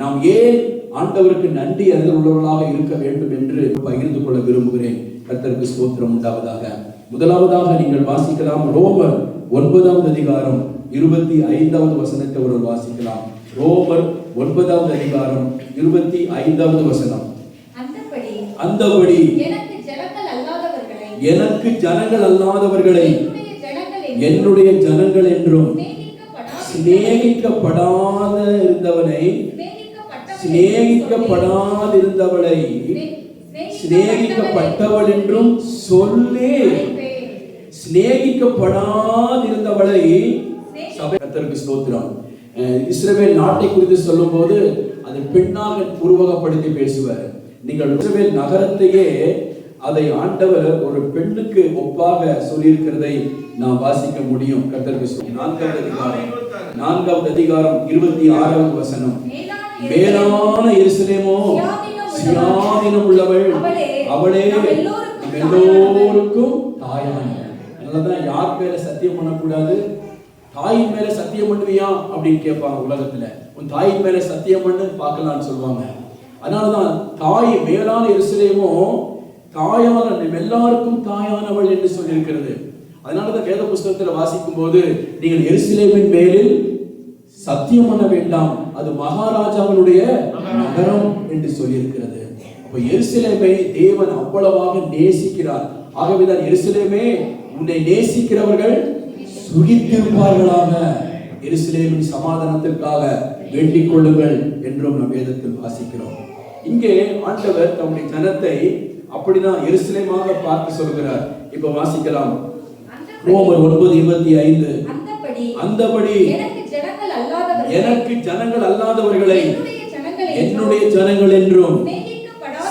நாம் ஏன் ஆண்டவருக்கு நன்றி அறிதல் உள்ளவர்களாக இருக்க வேண்டும் என்று பகிர்ந்து கொள்ள விரும்புகிறேன்? கர்த்தருக்கு ஸ்தோத்திரம் உண்டாவதாக. முதலாவதாக நீங்கள் வாசிக்கலாம். ரோமர் ஒன்பதாவது அதிகாரம் இருபத்தி ஐந்தாவது வசனத்தை ஒரு வாசிக்கலாம். ரோமர் ஒன்பதாவது அதிகாரம் இருபத்தி ஐந்தாவது வசனம் அந்தபடி எனக்கு ஜனங்கள் அல்லாதவர்களை என்னுடைய ஜனங்கள் என்றும் சிநேகிக்கப்படாத இருந்தவனை சிநேகிக்கப்படாதிருந்தவளை சிநேகிக்கப்பட்டவள் என்றும் சொல்லி. சிநேகிக்கப்படாதிருந்தவளை சபைக்கு ஸ்தோத்திரம். இஸ்ரவேல் நாட்டை குறித்து சொல்லும்போது அதை பெண்ணாக உருவகப்படுத்தி பேசுவார். நீங்கள் இஸ்ரவேல் நகரத்தையே அதை ஆண்டவர் ஒரு பெண்ணுக்கு ஒப்பாக சொல்லியிருக்கிறதை நாம் வாசிக்க முடியும். கத்தர்க்கு நான்காவது அதிகாரம். நான்காவது அதிகாரம் இருபத்தி ஆறாவது வசனம். மேலான எருசலேமோ சியாதீனம் உள்ளவள். அவளே எல்லோருக்கும் தாயானவள் அதனாலதான் யார் பேர சத்தியம் பண்ணக்கூடாது? தாயின் மேல சத்தியம் பண்ணுவியா? அப்படின்னு கேட்பாங்க உலகத்துல. உன் தாயின் மேல சத்தியம் பண்ணு பார்க்கலாம்னு சொல்லுவாங்க. அதனாலதான் தாய் மேலான எருசலேமோ தாயான எல்லாருக்கும் தாயானவள் என்று சொல்லியிருக்கிறது. அதனாலதான் வேத புஸ்தகத்துல வாசிக்கும் போது நீங்கள் எருசலேமின் மேலில் சத்தியம் பண்ண வேண்டாம். அது மகாராஜாவினுடைய நகரம் என்று சொல்லியிருக்கிறது. அப்ப எருசலேமை தேவன் அவ்வளவாக நேசிக்கிறார். ஆகவேதான் எருசலேமே உன்னை நேசிக்கிறவர்கள் சுகித்திருப்பார்களாக. எருசலேமின் சமாதானத்திற்காக வேண்டிக் கொள்ளுங்கள் என்றும் நம் வேதத்தில் வாசிக்கிறோம். இங்கே ஆண்டவர் தம்முடைய ஜனத்தை அப்படிதான் எருசலேமாக பார்த்து சொல்கிறார். இப்ப வாசிக்கலாம். ரோமர் ஒன்பது இருபத்தி ஐந்து. அந்தபடி அந்தபடி எனக்கு ஜனங்கள் அல்லாதவர்களை எனக்கு ஜனங்கள் அல்லாதவர்களை என்னுடைய ஜனங்கள் என்றும்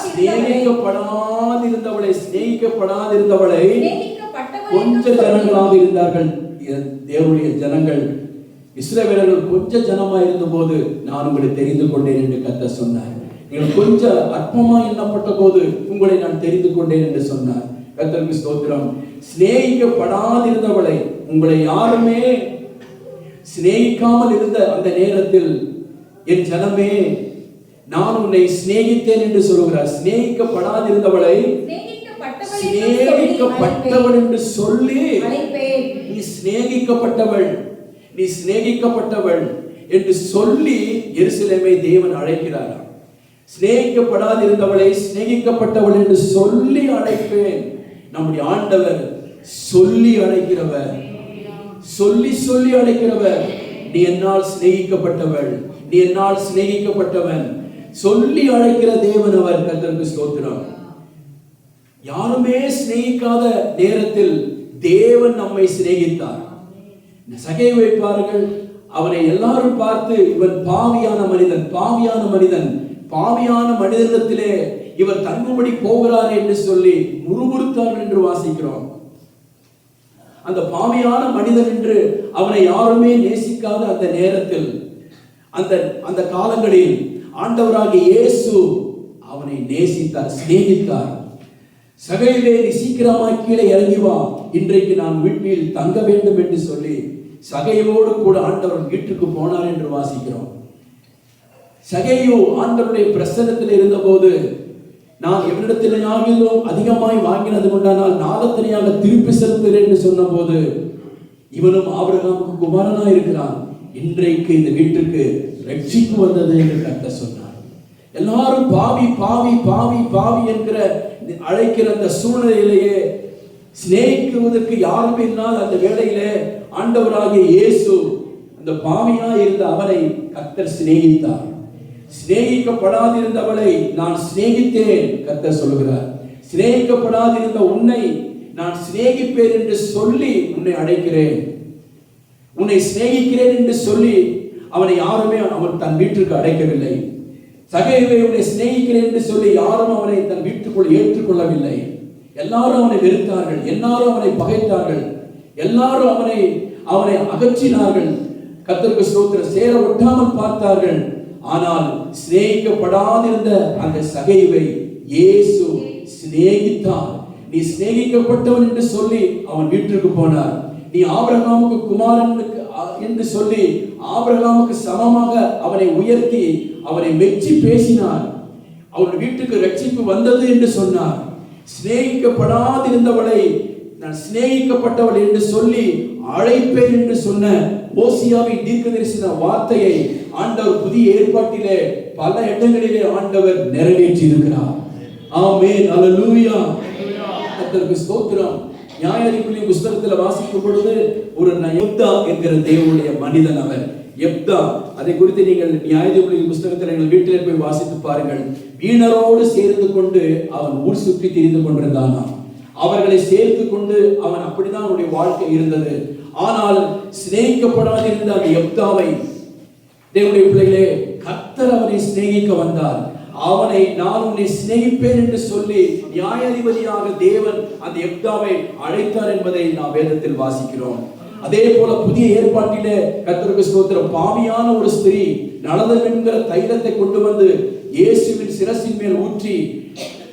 சிநேகிக்கப்படாதிருந்தவர்களை சிநேகிக்கப்படாதிருந்தவளை கொஞ்ச ஜனங்களாக இருந்தார்கள். தேவனுடைய ஜனங்கள். இஸ்ரவேலர்கள் கொஞ்ச ஜனமா இருந்தபோது நான் உங்களை தெரிந்து கொண்டேன் என்று கத்த சொன்னார். நீங்கள் கொஞ்ச அற்பமா எண்ணப்பட்ட போது உங்களை நான் தெரிந்து கொண்டேன் என்று சொன்னார். கத்தருக்கு ஸ்தோத்திரம். சிநேகிக்கப்படாதிருந்தவளை உங்களை யாருமே சிநேகிக்காமல் இருந்த அந்த நேரத்தில் என் ஜனமே நான் உன்னை சிநேகித்தேன் என்று சொல்லுகிறார். சிநேகிக்கப்படாதிருந்தவளை சிநேகிக்கப்பட்டவள் என்று சொல்லி நீ சிநேகிக்கப்பட்டவள் நீ சிநேகிக்கப்பட்டவள் என்று சொல்லி எருசலேமை தேவன் அழைக்கிறாராம் சிநேகிக்கப்படாதிருந்தவளை சிநேகிக்கப்பட்டவள் என்று சொல்லி அழைப்பேன். நம்முடைய ஆண்டவர் சொல்லி அழைக்கிறவர். சொல்லி சொல்லி அழைக்கிறவர் நீ என்னால் சிநேகிக்கப்பட்டவள். நீ என்னால் சிநேகிக்கப்பட்டவன். சொல்லி அழைக்கிற தேவன் அவர். கத்தருக்கு ஸ்தோத்திரம். யாருமே சிநேகிக்காத நேரத்தில் தேவன் நம்மை சிநேகித்தார். சகை வைப்பார்கள் அவனை எல்லாரும் பார்த்து இவன் பாவியான மனிதன் பாவியான மனிதன் பாவியான மனிதனிடத்திலே இவர் தங்குபடி போகிறார் என்று சொல்லி முறுமுறுத்தார் என்று வாசிக்கிறோம். அந்த பாவியான மனிதன் என்று அவனை யாருமே நேசிக்காத அந்த நேரத்தில் அந்த அந்த காலங்களில் ஆண்டவராகிய இயேசு அவனை நேசித்தார் சிநேகித்தார். சகையிலே நீ சீக்கிரமாய் கீழே இறங்கி வா இன்றைக்கு நான் வீட்டில் தங்க வேண்டும் என்று சொல்லி சகையோடு கூட ஆண்டவர் வீட்டுக்கு போனார் என்று வாசிக்கிறோம். சகையோ ஆண்டவருடைய பிரசனத்தில் இருந்தபோது நான் எவரிடத்திலேயாகிலோ அதிகமாய் வாங்கினது கொண்டானால் நாளத்தனையாக திருப்பி செலுத்துகிறேன் என்று சொன்னபோது இவனும் ஆபிரகாமுக்கு குமாரனாக இருக்கிறான். இன்றைக்கு இந்த வீட்டுக்கு ரட்சிப்பு வந்தது என்று கத்த சொன்னார். எல்லாரும் பாவி பாவி பாவி பாவி என்கிற அழைக்கிற அந்த சூழ்நிலையிலேயே சிநேகிக்குவதற்கு யாரும் இல்லாத அந்த வேளையிலே ஆண்டவராகிய இயேசு அந்த பாவியாய் இருந்த அவரை கத்தர் சிநேகித்தார். சிநேகிக்கப்படாதிருந்தவளை நான் சிநேகித்தேன் கத்தர் சொல்கிறார் சிநேகிக்கப்படாதிருந்த உன்னை நான் சிநேகிப்பேன் என்று சொல்லி உன்னை அழைக்கிறேன். உன்னை சிநேகிக்கிறேன் என்று சொல்லி அவனை யாருமே அவன் தன் வீட்டிற்கு அடைக்கவில்லை சகைவை உன்னை சிநேகிக்கிறேன் என்று சொல்லி யாரும் அவனை தன் வீட்டுக்குள் ஏற்றுக்கொள்ளவில்லை. எல்லாரும் அவனை வெறுத்தார்கள் எல்லாரும் அவனை பகைத்தார்கள் எல்லாரும் அவனை அவனை அகற்றினார்கள். கத்தருக்கு ஸ்தோத்திர சேர ஒட்டாமல் பார்த்தார்கள். ஆனால் சிநேகிக்கப்படாதிருந்த அந்த சகைவை இயேசு சிநேகித்தார். நீ சிநேகிக்கப்பட்டவன் என்று சொல்லி அவன் வீட்டிற்கு போனார். நீ ஆபிரகாமுக்கு குமாரனுக்கு என்று சொல்லி ஆபிரகாமுக்கு சமமாக அவனை உயர்த்தி அவனை மெச்சி பேசினார். அவன் வீட்டுக்கு ரட்சிப்பு வந்தது என்று சொன்னார். சிநேகிக்கப்படாதிருந்தவளை நான் சிநேகிக்கப்பட்டவள் என்று சொல்லி அழைப்பேன் என்று சொன்ன ஓசியாவின் தீர்க்கதரிசன வார்த்தையை ஆண்டவர் புதிய ஏற்பாட்டிலே பல இடங்களிலே ஆண்டவர் நிறைவேற்றி இருக்கிறார் ஆமென். அல்லேலூயா. கர்த்தருக்கு ஸ்தோத்திரம். நியாயாதிபதி புஸ்தகத்துல வாசிக்கும் பொழுது ஒரு எப்தா என்கிற தேவனுடைய மனிதன் அவர். எப்தா அதை குறித்து நீங்கள் நியாயாதிபதி புஸ்தகத்தில் எங்கள் வீட்டிலே போய் வாசித்து பாருங்கள். வீணரோடு சேர்ந்து கொண்டு அவன் ஊர் சுற்றி திரிந்து கொண்டிருந்தானாம். அவர்களை சேர்த்து கொண்டு அவன் அப்படிதான் அவனுடைய வாழ்க்கை இருந்தது. ஆனால் சிநேகிக்கப்படாதிருந்த அந்த யப்தாவை தேவனுடைய பிள்ளைகளே கர்த்தர் அவனை சிநேகிக்க வந்தார். அவனை நான் உன்னை சிநேகிப்பேன் என்று சொல்லி நியாயாதிபதியாக தேவன் அந்த எப்தாவை அழைத்தார் என்பதை நாம் வேதத்தில் வாசிக்கிறோம். அதே போல புதிய ஏற்பாட்டிலே கத்தருக்கு ஸ்தோத்திரம். பாவியான ஒரு ஸ்திரீ நலதம் என்கிற தைலத்தை கொண்டு வந்து இயேசுவின் சிரசின் மேல் ஊற்றி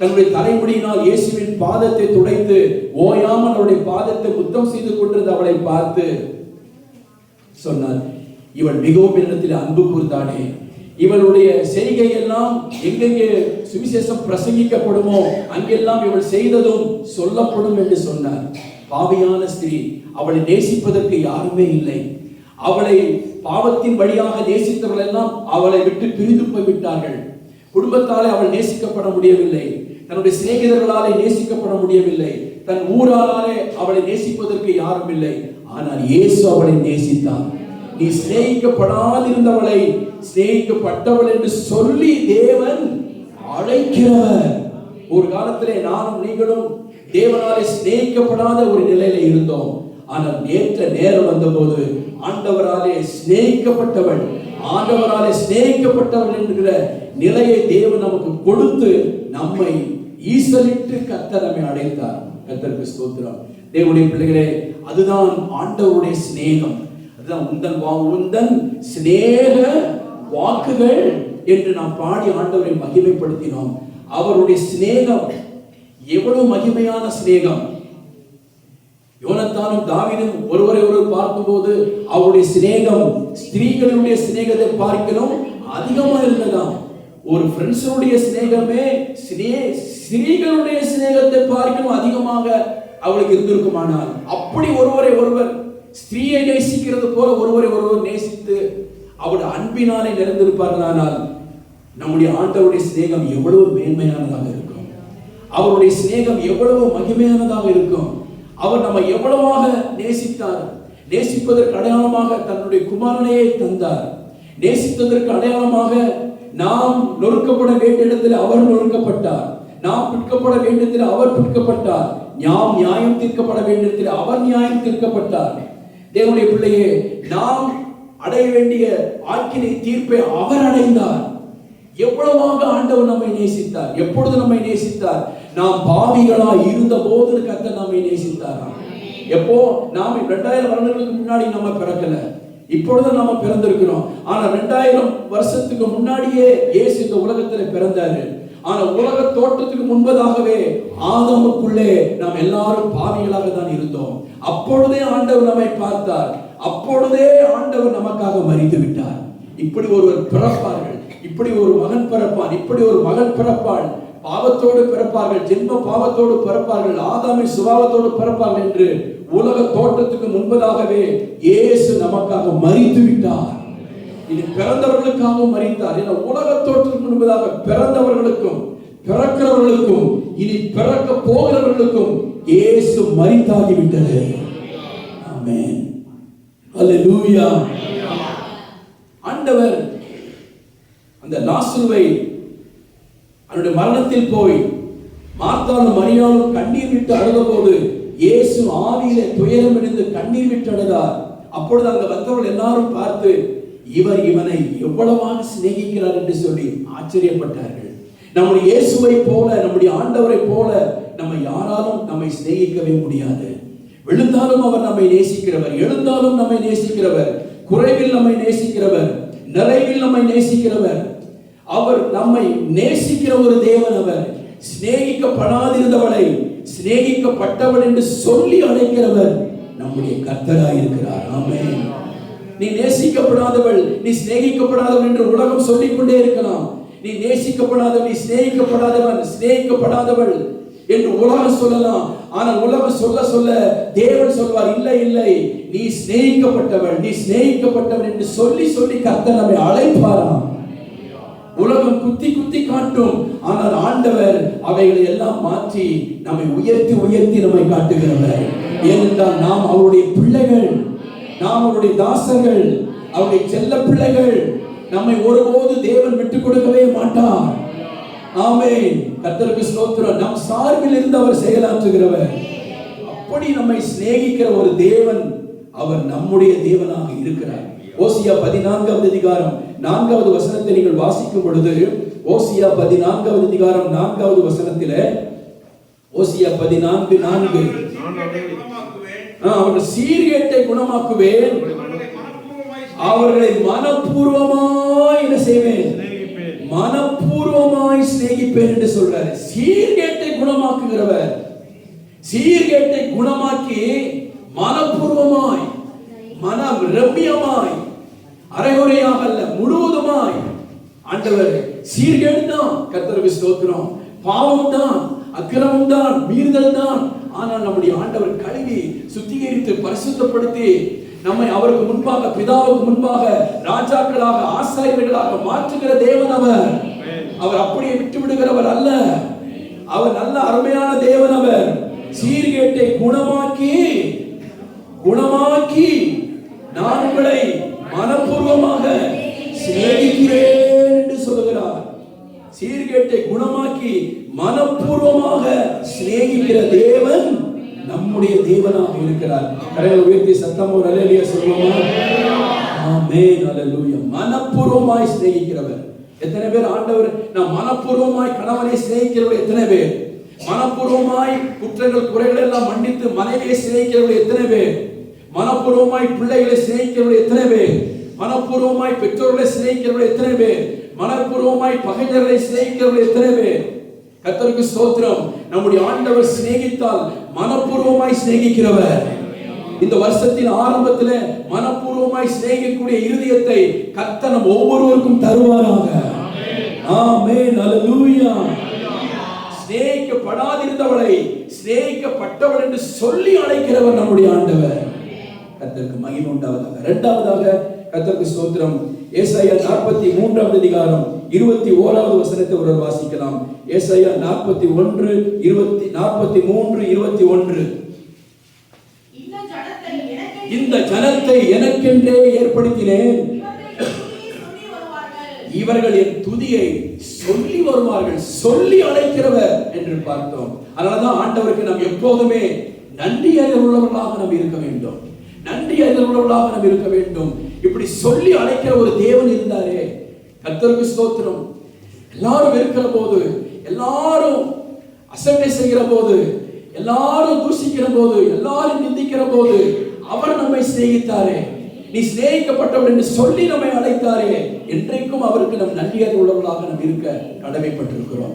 தன்னுடைய தலைமுடியினால் இயேசுவின் பாதத்தை துடைத்து ஓயாமல் அவருடைய பாதத்தை முத்தம் செய்து கொண்டிருந்த அவளை பார்த்து சொன்னார் இவள் மிகவும் இடத்தில் அன்பு கூர்ந்தானே இவளுடைய செய்கை எல்லாம் எங்கெங்கே சுவிசேஷம் பிரசங்கிக்கப்படுமோ அங்கெல்லாம் இவள் செய்ததும் சொல்லப்படும் என்று சொன்னார். பாவியான ஸ்திரீ அவளை நேசிப்பதற்கு யாருமே இல்லை. அவளை பாவத்தின் வழியாக நேசித்தவர்கள் எல்லாம் அவளை விட்டு பிரிந்து போய்விட்டார்கள். குடும்பத்தாலே அவள் நேசிக்கப்பட முடியவில்லை. தன்னுடைய சிநேகிதர்களாலே நேசிக்கப்பட முடியவில்லை. தன் ஊராலே அவளை நேசிப்பதற்கு யாரும் இல்லை. ஆனால் இயேசு அவளை நேசித்தார். நீ சிநேகிக்கப்படாதிருந்தவளை சிநேகிக்கப்பட்டவள் என்று சொல்லி தேவன் அழைக்கிறவர் ஒரு காலத்திலே நானும் நீங்களும் தேவனாலே சிநேகிக்கப்படாத ஒரு நிலையில இருந்தோம். ஆனால் நேற்ற நேரம் வந்தபோது ஆண்டவராலே சிநேகிக்கப்பட்டவள் ஆண்டவராலே சிநேகிக்கப்பட்டவர்கள் என்கிற நிலையை தேவன் நமக்கு கொடுத்து நம்மை ஈசலிட்டு கர்த்தர் நம்மை அழைத்தார் கர்த்தருக்கு ஸ்தோத்திரம். தேவனுடைய பிள்ளைகளே அதுதான் ஆண்டவருடைய சிநேகம். அதுதான் உந்தன் வா உந்தன் சிநேக வாக்குகள் என்று நாம் பாடி ஆண்டவரை மகிமைப்படுத்தினோம். அவருடைய சிநேகம் எவ்வளவு மகிமையான சிநேகம். யோனத்தானும் தாவிதும் ஒருவரை ஒருவர் பார்க்கும்போது அவருடைய சிநேகம் ஸ்திரீகளுடைய சிநேகத்தை பார்க்கணும் அதிகமா இருந்ததாம். ஒரு ஃப்ரெண்ட்ஸுடைய சிநேகமே சினே ஸ்திரீகளுடைய சிநேகத்தை பார்க்கணும் அதிகமாக அவளுக்கு இருந்திருக்குமானால் அப்படி ஒருவரை ஒருவர் ஸ்திரீயை நேசிக்கிறது போல ஒருவரை ஒருவர் நேசித்து அவருடைய அன்பினாலே நிறைந்திருப்பார்களானால் நம்முடைய ஆண்டவருடைய சிநேகம் எவ்வளவு மேன்மையானதாக இருக்கும். அவருடைய சிநேகம் எவ்வளவு மகிமையானதாக இருக்கும். அவர் நம்மை எவ்வளவாக நேசித்தார். நேசிப்பதற்கு அடையாளமாக தன்னுடைய குமாரனையே தந்தார். நேசித்ததற்கு அடையாளமாக நாம் நொறுக்கப்பட வேண்டிய இடத்தில் அவர் நொறுக்கப்பட்டார். நாம் பிற்கப்பட வேண்டியதில் அவர் பிற்கப்பட்டார் நாம் நியாயம் தீர்க்கப்பட வேண்டியதில் அவர் நியாயம் தீர்க்கப்பட்டார். தேவனுடைய பிள்ளையே நாம் அடைய வேண்டிய ஆக்கினை தீர்ப்பை அவர் அடைந்தார். எவ்வளவாக ஆண்டவர் நம்மை நேசித்தார். எப்பொழுது நம்மை நேசித்தார்? நாம் பாவிகளா இருந்த போது கத்த நம்மை நேசித்தாராம் எப்போ? நாம் ரெண்டாயிரம் வருடங்களுக்கு முன்னாடி நம்ம பிறக்கல. இப்பொழுது நாம பிறந்திருக்கிறோம். ஆனா ரெண்டாயிரம் வருஷத்துக்கு முன்னாடியே இயேசு இந்த உலகத்துல பிறந்தாரு. ஆனா உலக தோற்றத்துக்கு முன்பதாகவே ஆதமுக்குள்ளே நாம் எல்லாரும் பாவிகளாக தான் இருந்தோம். அப்பொழுதே ஆண்டவர் நம்மை பார்த்தார். அப்பொழுதே ஆண்டவர் நமக்காக மறித்து விட்டார். இப்படி ஒருவர் பிறப்பார்கள். இப்படி ஒரு மகன் பிறப்பான். இப்படி ஒரு மகன் பிறப்பாள் பாவத்தோடு பிறப்பார்கள் ஜென்ம பாவத்தோடு பிறப்பார்கள் ஆதாமி சுபாவத்தோடு பிறப்பார்கள் என்று உலக தோட்டத்துக்கு முன்பதாகவே இயேசு நமக்காக மறித்து விட்டார். இது பிறந்தவர்களுக்காகவும் மறித்தார் என உலக தோற்றத்துக்கு முன்பதாக பிறந்தவர்களுக்கும் பிறக்கிறவர்களுக்கும் இனி பிறக்க போகிறவர்களுக்கும் இயேசு மறித்தாகி விட்டது. ஆமென். அல்லேலூயா ஆண்டவர் அந்த லாசுவை அவனுடைய மரணத்தில் போய் மாத்தாலும் மரியாலும் கண்ணீர் விட்டு அழுதபோது இயேசு ஆவியிலே துயரம் இணைந்து கண்ணீர் விட்டு அழுதார். அப்பொழுது அங்க வந்தவர்கள் எல்லாரும் பார்த்து இவர் இவனை எவ்வளவாக சிநேகிக்கிறார்? என்று சொல்லி ஆச்சரியப்பட்டார்கள். நம்முடைய இயேசுவை போல நம்முடைய ஆண்டவரை போல நம்ம யாராலும் நம்மை சிநேகிக்கவே முடியாது. விழுந்தாலும் அவர் நம்மை நேசிக்கிறவர் எழுந்தாலும் நம்மை நேசிக்கிறவர் குறைவில் நம்மை நேசிக்கிறவர் நிறைவில் நம்மை நேசிக்கிறவர் அவர் நம்மை நேசிக்கிற ஒரு தேவன் அவர். சிநேகிக்கப்படாதிருந்தவளை சிநேகிக்கப்பட்டவள் என்று சொல்லி அழைக்கிறவர் நம்முடைய கர்த்தராய் இருக்கிறார். ஆமென். நீ நேசிக்கப்படாதவள் நீ சிநேகிக்கப்படாதவள் என்று உலகம் சொல்லிக்கொண்டே இருக்கலாம். நீ நேசிக்கப்படாதவள் நீ சிநேகிக்கப்படாதவன் சிநேகிக்கப்படாதவள் என்று உலகம் சொல்லலாம். ஆனால் உலகம் சொல்ல சொல்ல தேவன் சொல்வார் இல்லை இல்லை நீ சிநேகிக்கப்பட்டவள் நீ சிநேகிக்கப்பட்டவள் என்று சொல்லி சொல்லி கர்த்தர் நம்மை அழைப்பாராம். உலகம் குத்தி குத்தி காட்டும். ஆனால் ஆண்டவர் அவைகளை எல்லாம் மாற்றி நம்மை உயர்த்தி உயர்த்தி நம்மை காட்டுகிறவர். ஏனென்றால் நாம் அவருடைய பிள்ளைகள் நாம் அவருடைய தாசர்கள் அவருடைய செல்ல பிள்ளைகள் நம்மை ஒருபோது தேவன் விட்டு கொடுக்கவே மாட்டார். ஆமே கத்தருக்கு ஸ்தோத்திரம். நம் சார்பில் இருந்து அவர் செயலாற்றுகிறவர். அப்படி நம்மை சிநேகிக்கிற ஒரு தேவன் அவர் நம்முடைய தேவனாக இருக்கிறார். ஓசியா பதினான்காவது அதிகாரம் நான்காவது வசனத்தை நீங்கள் வாசிக்கும் பொழுது ஓசியா பதினான்காவது அதிகாரம் நான்காவது வசனத்தில் ஓசியா பதினான்கு நான்கு. அவர்கள் சீர்கேட்டை குணமாக்குவேன். அவர்களை மனப்பூர்வமாய் என்ன செய்வேன்? மனப்பூர்வமாய் சிநேகிப்பேன் என்று சொல்றாரு. சீர்கேட்டை குணமாக்குகிறவர். சீர்கேட்டை குணமாக்கி மனப்பூர்வமாய் மனம் ரம்யமாய் அரைகுறையாக அல்ல முழுவதுமாய். ஆண்டவர் சீர்கேடு தான் கர்த்தருக்கு ஸ்தோத்திரம். பாவம் தான் அக்கிரமம் தான் மீறுதல் தான் ஆனால் நம்முடைய ஆண்டவர் கழுவி சுத்திகரித்து பரிசுத்தப்படுத்தி நம்மை அவருக்கு முன்பாக பிதாவுக்கு முன்பாக ராஜாக்களாக ஆசாரியர்களாக மாற்றுகிற தேவன் அவர். அவர் அப்படியே விட்டு விடுகிறவர் அல்ல. அவர் நல்ல அருமையான தேவன் அவர். சீர்கேட்டை குணமாக்கி குணமாக்கி நான் உங்களை மனப்பூர்வமாக சிநேகிக்கிறேன் என்று சொல்லுகிறார். சீர்கேட்டை குணமாக்கி மனப்பூர்வமாக சிநேகிக்கிற தேவன் நம்முடைய தேவனாக இருக்கிறார். கடையில் உயர்த்தி சத்தம் ஒரு அலையிலேயே சொல்லுவோமா? ஆமே அல்லேலூயா. மனப்பூர்வமாய் சிநேகிக்கிறவர். எத்தனை பேர் ஆண்டவர் நான் மனப்பூர்வமாய் கணவனை சிநேகிக்கிறவர் எத்தனை பேர்? மனப்பூர்வமாய் குற்றங்கள் குறைகள் எல்லாம் மன்னித்து மனைவியை சிநேகிக்கிறவர் எத்தனை பேர்? மனப்பூர்வமாய் பிள்ளைகளை சிநேகிக்கிறவர்கள் எத்தனை பேர்? மனப்பூர்வமாய் பெற்றோர்களை சிநேகிக்கிறவர்கள் எத்தனை பேர்? மனப்பூர்வமாய் பகைஞர்களை சிநேகிக்கிறவர்கள் எத்தனை பேர்? கத்தருக்கு ஸ்தோத்திரம். நம்முடைய ஆண்டவர் சிநேகித்தால் மனப்பூர்வமாய் சிநேகிக்கிறவர். இந்த வருஷத்தின் ஆரம்பத்தில் மனப்பூர்வமாய் சிநேகிக்கக்கூடிய இருதயத்தை கர்த்தர் நம் ஒவ்வொருவருக்கும் தருவாராக. ஆமென். அல்லேலூயா சிநேகிக்கப்படாதிருந்தவளை சிநேகிக்கப்பட்டவள் என்று சொல்லி அழைக்கிறவர் நம்முடைய ஆண்டவர். கர்த்தருக்கு மகிமை உண்டாவதாக. இரண்டாவதாக கர்த்தருக்கு ஸ்தோத்திரம். ஏசாயா நாற்பத்தி மூன்றாவது அதிகாரம் இருபத்தி ஓராவது வசனத்தை ஒருவர் வாசிக்கலாம். ஏசாயா நாற்பத்தி ஒன்று இருபத்தி நாற்பத்தி மூன்று இருபத்தி ஒன்று இந்த ஜனத்தை எனக்கென்று ஏற்படுத்தினேன். இவர்கள் என் துதியை சொல்லி வருவார்கள் சொல்லி அழைக்கிறவர் என்று பார்த்தோம். அதனாலதான் ஆண்டவருக்கு நாம் எப்போதுமே நன்றி அறிதல் உள்ளவர்களாக நாம் இருக்க வேண்டும். நன்றி அறிதல் உள்ளவர்களாக நாம் இருக்க வேண்டும். இப்படி சொல்லி அழைக்கிற ஒரு தேவன் இருந்தாரே. கத்தருக்கு ஸ்தோத்திரம். எல்லாரும் இருக்கிற போது எல்லாரும் அசட்டை செய்கிற போது எல்லாரும் தூசிக்கிற போது எல்லாரும் நிந்திக்கிற போது அவர் நம்மை சிநேகித்தாரே. நீ சிநேகிக்கப்பட்டவர் என்று சொல்லி நம்மை அழைத்தாரே. என்றைக்கும் அவருக்கு நம் நன்றியர் உள்ளவர்களாக நாம் இருக்க கடமைப்பட்டிருக்கிறோம்.